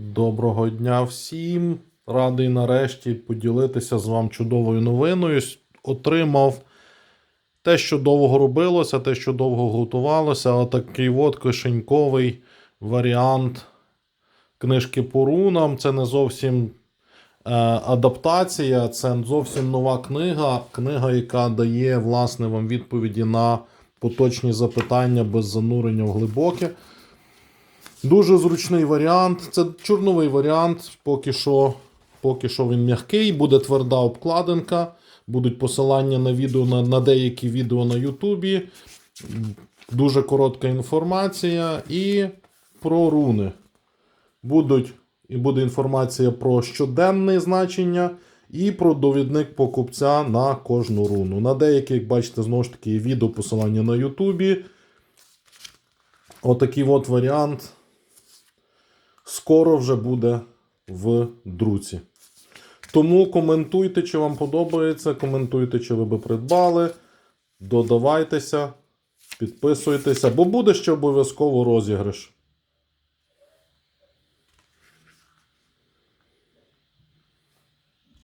Доброго дня всім. Радий нарешті поділитися з вами чудовою новиною. Отримав те, що довго робилося, те, що довго готувалося. Отакий от кишеньковий варіант книжки по рунам. Це не зовсім е, адаптація, це зовсім нова книга. Книга, яка дає власне вам відповіді на поточні запитання без занурення в глибоке. Дуже зручний варіант. Це чорновий варіант. Поки що, поки що він м'який, буде тверда обкладинка. Будуть посилання на відео на, на деякі відео на Ютубі. Дуже коротка інформація. І про руни. Будуть, і буде інформація про щоденне значення і про довідник покупця на кожну руну. На деякі, як бачите, знову ж таки, відео посилання на Ютубі. Отакий от варіант скоро вже буде в друці. Тому коментуйте, чи вам подобається, коментуйте, чи ви би придбали. Додавайтеся, підписуйтеся, бо буде ще обов'язково розіграш.